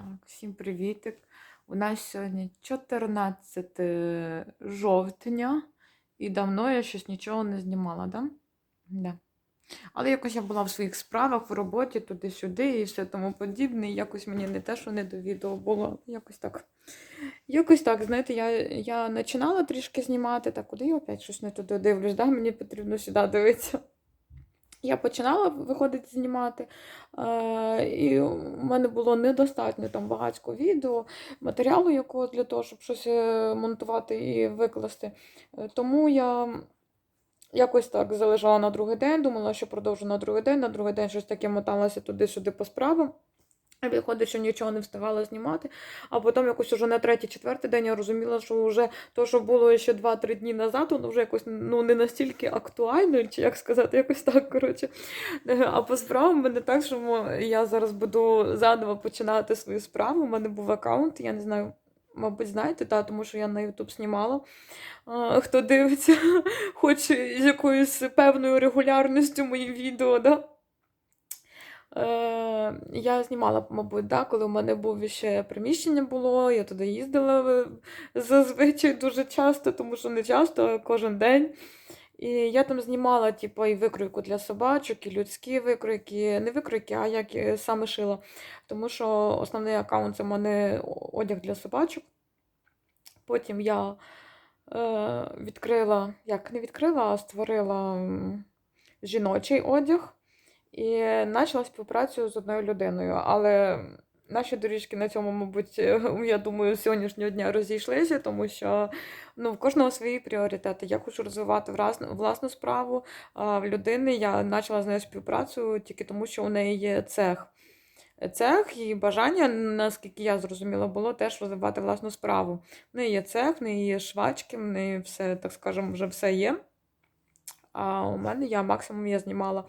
Так, всім привітик. У нас сьогодні 14 жовтня, і давно я щось нічого не знімала, да? Да. Але якось я була в своїх справах, в роботі, туди-сюди і все тому подібне. І якось мені не те, що не до відео було. Якось так. Якось так, знаєте, я, я починала трішки знімати, так куди я опять щось не туди дивлюсь, да? мені потрібно сюди дивитися. Я починала виходить знімати, е, і у мене було недостатньо там багатько відео, матеріалу якого для того, щоб щось е, монтувати і викласти. Е, Тому я якось так залежала на другий день, думала, що продовжу на другий день, на другий день щось таке моталася туди-сюди по справам. Виходить, що нічого не встигала знімати. А потім якось уже на третій-четвертий день я розуміла, що вже то, що було ще 2-3 дні назад, воно вже якось ну, не настільки актуально, чи як сказати, якось так. коротше. А по справам мене так, що я зараз буду заново починати свою справу. У мене був аккаунт, я не знаю. Мабуть, знаєте, та, тому що я на YouTube знімала. А, хто дивиться, хоч з якоюсь певною регулярністю мої відео, да? Е, я знімала, мабуть, да, коли у мене був ще приміщення було, я туди їздила е, зазвичай дуже часто, тому що не часто, а кожен день. І я там знімала, типу, і викройку для собачок, і людські викройки, не викройки, а як е, саме шила. Тому що основний аккаунт це в мене одяг для собачок. Потім я е, відкрила, як не відкрила, а створила жіночий одяг і почала співпрацю з одною людиною. Але наші доріжки на цьому, мабуть, я думаю, з сьогоднішнього дня розійшлися, тому що ну, в кожного свої пріоритети. Я хочу розвивати власну, справу. А в людини я почала з нею співпрацю тільки тому, що у неї є цех. Цех і бажання, наскільки я зрозуміла, було теж розвивати власну справу. В неї є цех, в неї є швачки, в неї все, так скажемо, вже все є. А у мене я максимум я знімала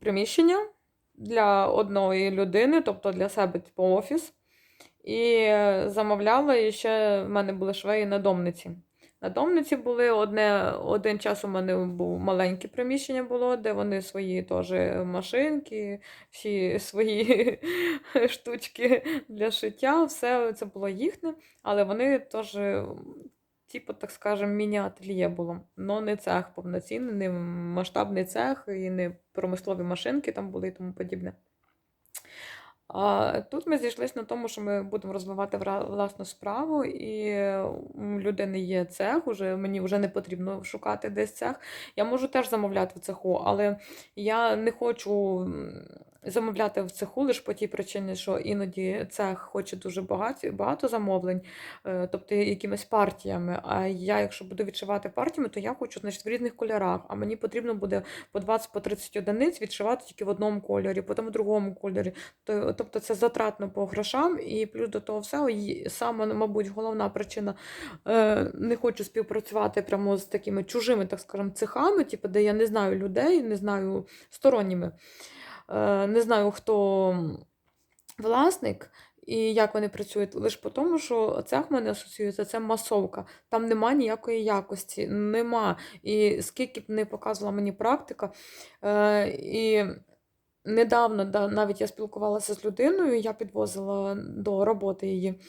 приміщення для одної людини, тобто для себе, типу офіс. І замовляла, і ще в мене були швеї на домниці. На домниці були одне, один час у мене був маленьке приміщення було, де вони свої теж машинки, всі свої штучки для шиття, все це було їхнє, але вони теж, типу, так скажемо, міні-ательє було. Но не цех повноцінний, не масштабний цех і не промислові машинки там були і тому подібне. А тут ми зійшлися на тому, що ми будемо розвивати власну справу, і у людини є цех, уже мені вже не потрібно шукати десь цех. Я можу теж замовляти в цеху, але я не хочу замовляти в цеху лише по тій причині, що іноді цех хоче дуже багато, багато замовлень, е, тобто якимись партіями. А я, якщо буду відшивати партіями, то я хочу значить, в різних кольорах. А мені потрібно буде по 20-30 одиниць відшивати тільки в одному кольорі, потім в другому кольорі. Тобто це затратно по грошам, і плюс до того всього, саме, мабуть, головна причина е, не хочу співпрацювати прямо з такими чужими, так скажемо, цехами, типу, де я не знаю людей, не знаю сторонніми, не знаю, хто власник. І як вони працюють, лише по тому, що цех в мене асоціюється, це масовка. Там нема ніякої якості, нема. І скільки б не показувала мені практика, е, і Недавно да, навіть я спілкувалася з людиною, я підвозила до роботи її,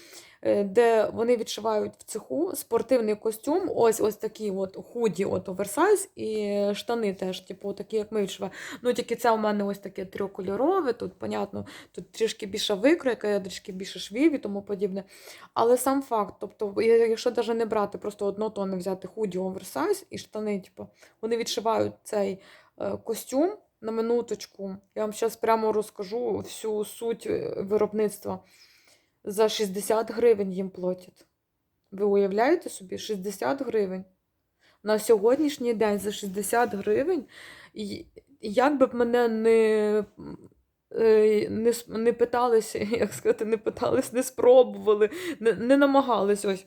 е, де вони відшивають в цеху спортивний костюм, ось ось такі от худі, от оверсайз, і штани теж, типу, такі, як ми відшиваємо. Ну, тільки це у мене ось таке трьохкольорове, тут, понятно, тут трішки більша викройка, трішки більше швів і тому подібне. Але сам факт, тобто, якщо навіть не брати, просто однотонне взяти худі оверсайз і штани, типу, вони відшивають цей е, костюм на минуточку. Я вам зараз прямо розкажу всю суть е, виробництва. За 60 гривень їм платять. Ви уявляєте собі? 60 гривень. На сьогоднішній день за 60 гривень. Як би б мене не, е, не, не питалися, як сказати, не питались, не спробували, не, не намагались ось.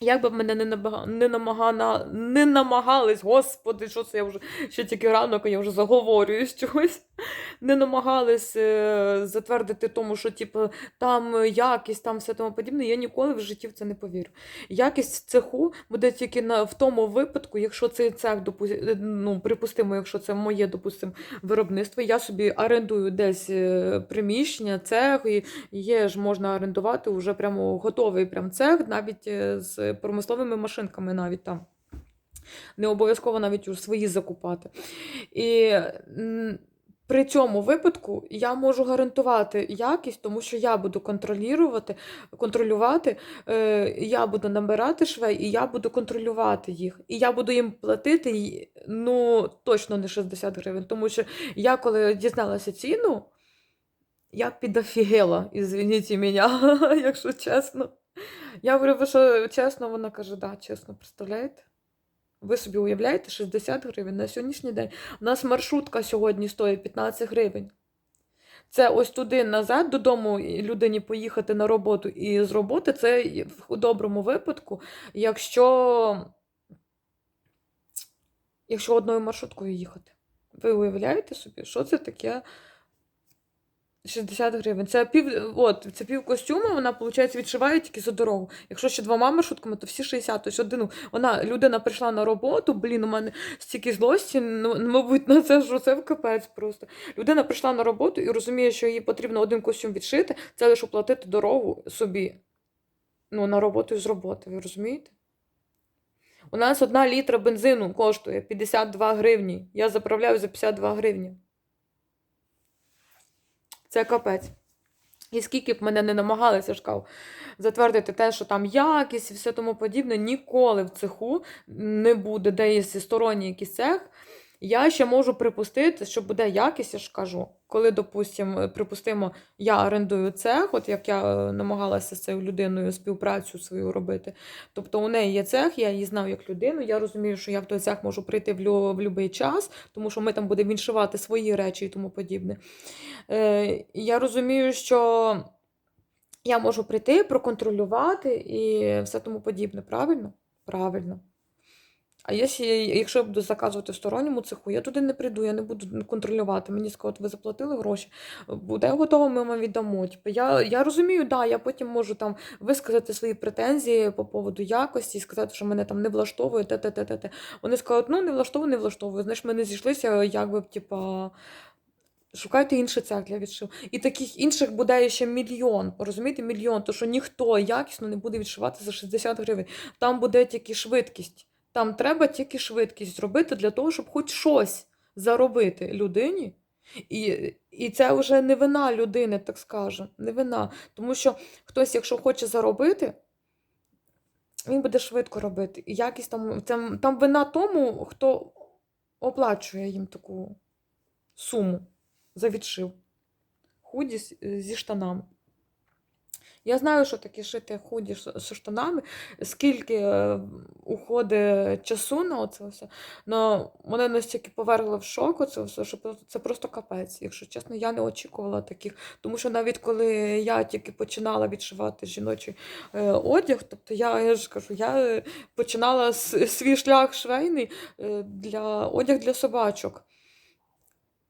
Як би мене не, набага- не, намагана, не намагались, господи, що це я вже ще тільки ранок, я вже заговорююсь чогось. Не намагались е, затвердити тому, що типу, там якість, там все тому подібне, я ніколи в житті в це не повірю. Якість цеху буде тільки на, в тому випадку, якщо цей цех, е, ну, припустимо, якщо це моє, допустимо, виробництво, я собі орендую десь е, приміщення, цех, і є ж можна орендувати вже прямо готовий прям цех, навіть з промисловими машинками навіть там. Не обов'язково навіть уже свої закупати. І при цьому випадку я можу гарантувати якість, тому що я буду контролювати, контролювати е, я буду набирати швей, і я буду контролювати їх. І я буду їм платити ну, точно не 60 гривень. Тому що я, коли дізналася ціну, я підофігела, ізвиніть мене, якщо чесно. Я говорю, що чесно, вона каже, да, чесно, представляєте? Ви собі уявляєте 60 гривень на сьогоднішній день. У нас маршрутка сьогодні стоїть 15 гривень. Це ось туди назад додому людині поїхати на роботу і з роботи це в доброму випадку, якщо, якщо одною маршруткою їхати. Ви уявляєте собі, що це таке 60 гривень. Це пів, от, це пів костюма, вона, виходить, відшиває тільки за дорогу. Якщо ще двома маршрутками, то всі 60. Тобто одну, вона, людина прийшла на роботу, блін, у мене стільки злості, ну, мабуть, на це що це в капець просто. Людина прийшла на роботу і розуміє, що їй потрібно один костюм відшити, це лише оплатити дорогу собі. Ну, на роботу і з роботи, ви розумієте? У нас одна літра бензину коштує 52 гривні. Я заправляю за 52 гривні. Це капець. І скільки б мене не намагалися ж затвердити те, що там якість і все тому подібне, ніколи в цеху не буде, де є сторонній якийсь цех. Я ще можу припустити, що буде якість, я ж кажу. Коли, допустимо, припустимо, я орендую цех, от як я е, намагалася з цією людиною співпрацю свою робити. Тобто у неї є цех, я її знаю як людину. Я розумію, що я в той цех можу прийти в, будь-який час, тому що ми там будемо іншувати свої речі і тому подібне. Е, я розумію, що я можу прийти, проконтролювати і все тому подібне. Правильно? Правильно. А якщо, якщо я буду заказувати сторонньому цеху, я туди не прийду, я не буду контролювати. Мені скажуть, ви заплатили гроші, буде готово, ми вам віддамо. Типу, я, я розумію, да, я потім можу там висказати свої претензії по поводу якості, сказати, що мене там не влаштовує, те, те, те, те, те. Вони скажуть, ну не влаштовує, не влаштовує. Знаєш, ми не зійшлися, як би, типа. Шукайте інший цех для відшиву. І таких інших буде ще мільйон. Розумієте, мільйон, то що ніхто якісно не буде відшивати за 60 гривень. Там буде тільки швидкість. Там треба тільки швидкість зробити для того, щоб хоч щось заробити людині. І, і це вже не вина людини, так скажемо. Не вина. Тому що хтось, якщо хоче заробити, він буде швидко робити. І якість там, це, там вина тому, хто оплачує їм таку суму за відшив. Худі зі штанами. Я знаю, що таке шити худі з штанами, скільки е, уходить часу на це все. Но мене настільки повергло в шок це все, що це просто капець. Якщо чесно, я не очікувала таких. Тому що навіть коли я тільки починала відшивати жіночий е, одяг, тобто я, я ж кажу, я е, починала свій шлях швейний для одяг для собачок.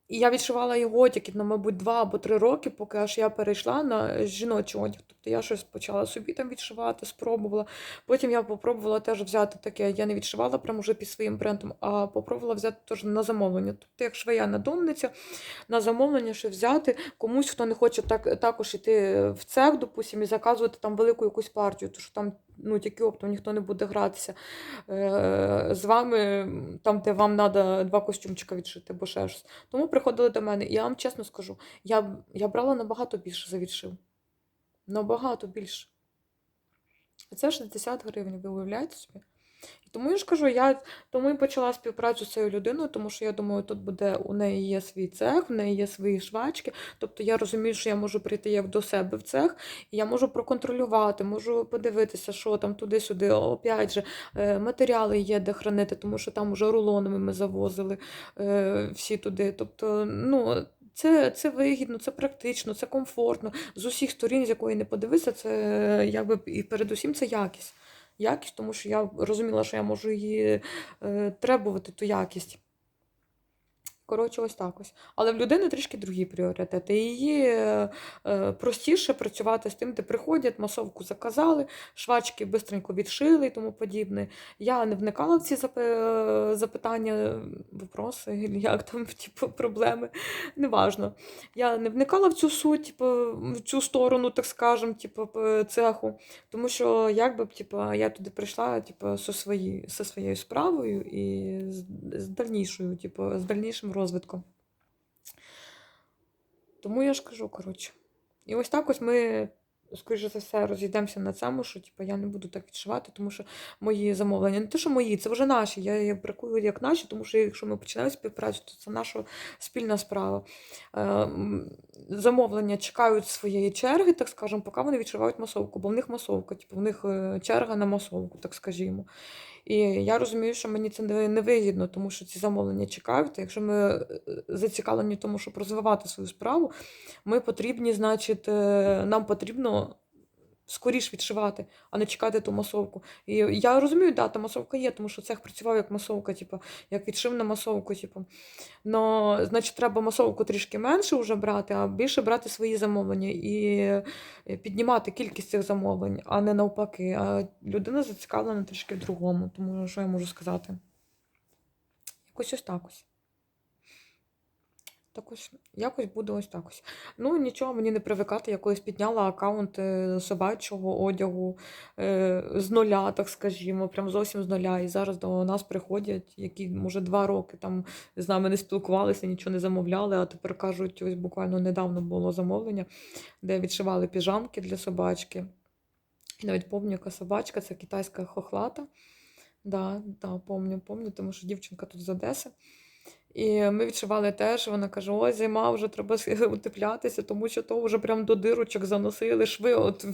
І я відшивала його одяг, ну, мабуть, два або три роки, поки аж я перейшла на жіночий одяг. Тобто я щось почала собі там відшивати, спробувала. Потім я попробувала теж взяти таке, я не відшивала прямо вже під своїм брендом, а попробувала взяти теж на замовлення. Тобто, як швея надомниця, на замовлення ще взяти комусь, хто не хоче так, також йти в цех, допустим, і заказувати там велику якусь партію, тому що там ну, тільки оптом ніхто не буде гратися е, з вами, там, де вам треба два костюмчика відшити, або ще щось. Тому приходили до мене. І я вам чесно скажу, я, я брала набагато більше за відшив. Набагато більше. Це 60 гривень, ви уявляєте собі? І тому я ж кажу, я тому і почала співпрацю з цією людиною, тому що я думаю, тут буде у неї є свій цех, в неї є свої швачки. Тобто я розумію, що я можу прийти як до себе в цех, і я можу проконтролювати, можу подивитися, що там туди-сюди. Опять же, е, матеріали є де хранити, тому що там уже рулонами ми завозили е, всі туди. Тобто, ну. Це, це вигідно, це практично, це комфортно. З усіх сторін, з якої не подивися, це е, якби і передусім це якість. Якість, тому що я розуміла, що я можу її е, требувати, ту якість. Коротше, ось так ось. Але в людини трішки другі пріоритети. Її е, е, простіше працювати з тим, де приходять, масовку заказали, швачки бистренько відшили і тому подібне. Я не вникала в ці запи- запитання, вопроси, як там, типу, проблеми. Неважно. Я не вникала в цю суть, типу, в цю сторону, так скажем, типу, цеху. Тому що якби типу, я туди прийшла, типу, зі, свої, зі своєю справою і з дальнішою, типу, з дальнішим розвитком. Тому я ж кажу, коротше. І ось так ось ми, скоріше за все, розійдемося на цьому, що типу, я не буду так відшивати, тому що мої замовлення, не те, що мої, це вже наші. Я їх бракую як наші, тому що якщо ми починаємо співпрацю, то це наша спільна справа. Е, замовлення чекають своєї черги, так скажемо, поки вони відшивають масовку, бо в них масовка, типу, в них е, черга на масовку, так скажімо. І я розумію, що мені це не- невигідно, тому що ці замовлення чекають. Якщо ми е, зацікавлені в тому, щоб розвивати свою справу, ми потрібні, значить, е, нам потрібно скоріш відшивати, а не чекати ту масовку. І я розумію, да, та масовка є, тому що цех працював як масовка, типу, як відшив на масовку. Типу. Но, значить, треба масовку трішки менше вже брати, а більше брати свої замовлення і піднімати кількість цих замовлень, а не навпаки. А людина зацікавлена трішки в другому, тому що я можу сказати. Якось ось так ось. Так ось, якось буде ось так ось. Ну, нічого, мені не привикати. Я колись підняла аккаунт е, собачого одягу е, з нуля, так скажімо, прям зовсім з нуля. І зараз до нас приходять, які, може, два роки там з нами не спілкувалися, нічого не замовляли, а тепер кажуть, ось буквально недавно було замовлення, де відшивали піжамки для собачки. І навіть помню, яка собачка, це китайська хохлата. Да, да, помню, помню, тому що дівчинка тут з Одеси. І ми відшивали теж. Вона каже: ой, зима, вже треба утеплятися, тому що то вже прям до дирочок заносили шви. От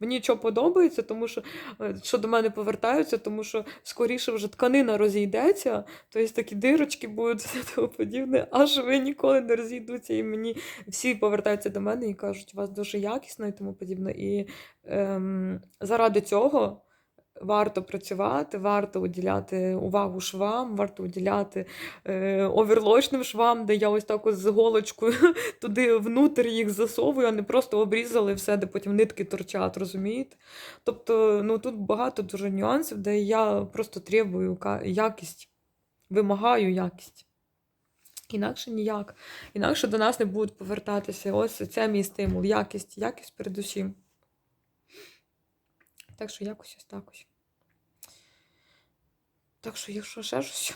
мені що подобається, тому що е, що до мене повертаються, тому що скоріше вже тканина розійдеться, тобто такі дирочки будуть тому подібне, а шви ніколи не розійдуться. І мені всі повертаються до мене і кажуть, у вас дуже якісно і тому подібне. І ем, заради цього. Варто працювати, варто уділяти увагу швам, варто уділяти е, оверлочним швам, де я ось так ось з голочкою туди внутрі їх засовую, а не просто обрізали все, де потім нитки торчать, розумієте? Тобто, ну тут багато дуже нюансів, де я просто требую якість, вимагаю якість. Інакше ніяк. Інакше до нас не будуть повертатися. Ось це мій стимул, якість, якість передусім. Так що якось ось так ось. Так що, якщо ще щось.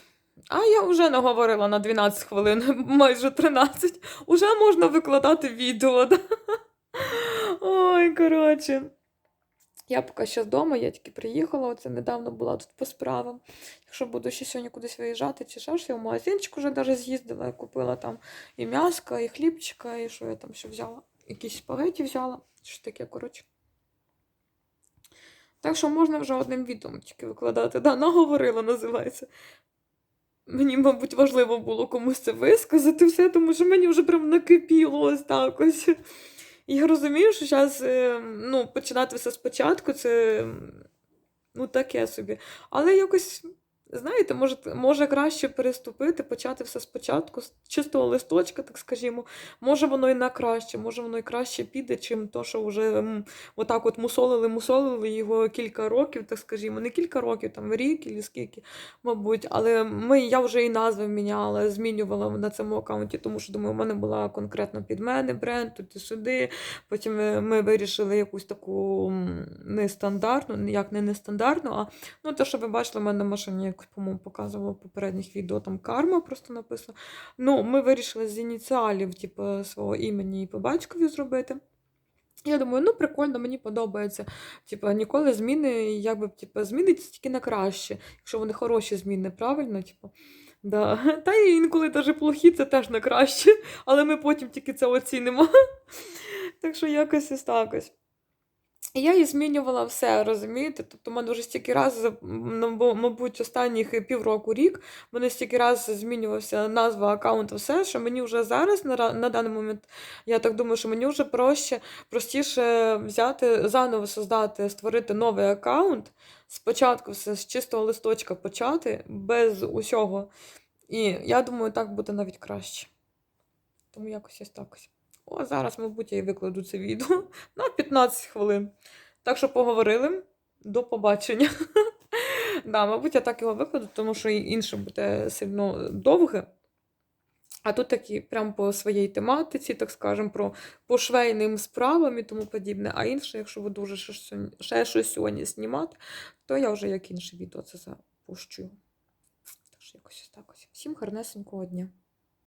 А я вже наговорила на 12 хвилин, майже 13. Уже можна викладати відео. Да? Ой, коротше. Я поки ще вдома, я тільки приїхала, оце недавно була тут по справам. Якщо буду ще сьогодні кудись виїжджати, чи ще ж я в магазинчик вже навіть з'їздила, купила там і м'яска, і хлібчика, і що я там ще взяла. Якісь спагеті взяла, що таке, коротше. Так що можна вже одним відом тільки викладати. Да, наговорила, називається. Мені, мабуть, важливо було комусь це висказати все, тому що мені вже прям накипіло ось так ось. Я розумію, що зараз ну, починати все спочатку, це ну, таке собі. Але якось, знаєте, може, може краще переступити, почати все спочатку, з чистого листочка, так скажімо. Може воно і на краще, може воно і краще піде, чим то, що вже м, отак от мусолили, мусолили його кілька років, так скажімо. Не кілька років, там рік і скільки, мабуть. Але ми, я вже і назви міняла, змінювала на цьому аккаунті, тому що думаю, у мене була конкретно під мене бренд, тут і сюди. Потім е, ми вирішили якусь таку нестандартну, як не нестандартну, а ну, те, що ви бачили, в мене машині, якось, по-моєму, показувала в попередніх відео, там карма просто написано. Ну, ми вирішили з ініціалів, типу, свого імені і по батькові зробити. Я думаю, ну прикольно, мені подобається. Типу, ніколи зміни, якби типу, зміниться тільки на краще, якщо вони хороші зміни, правильно? Типу. Да. Та й інколи навіть плохі, це теж на краще, але ми потім тільки це оцінимо. Так що якось ось так ось. І я її змінювала все, розумієте? Тобто, в мене вже стільки разів, ну, мабуть, останніх півроку рік, мене стільки разів змінювався назва аккаунту, все, що мені вже зараз, на, на даний момент, я так думаю, що мені вже проще, простіше взяти, заново создати, створити новий аккаунт, спочатку все з чистого листочка почати, без усього І я думаю, так буде навіть краще. Тому якось ось так ось. О, зараз, мабуть, я і викладу це відео на 15 хвилин. Так що поговорили. До побачення. да, мабуть, я так його викладу, тому що інше буде сильно довге. А тут такі прям по своїй тематиці, так скажемо, про по швейним справам і тому подібне. А інше, якщо ви дуже ще щось- сьогодні знімати, то я вже як інше відео це запущу. Так що якось так ось. Всім гарнесенького дня.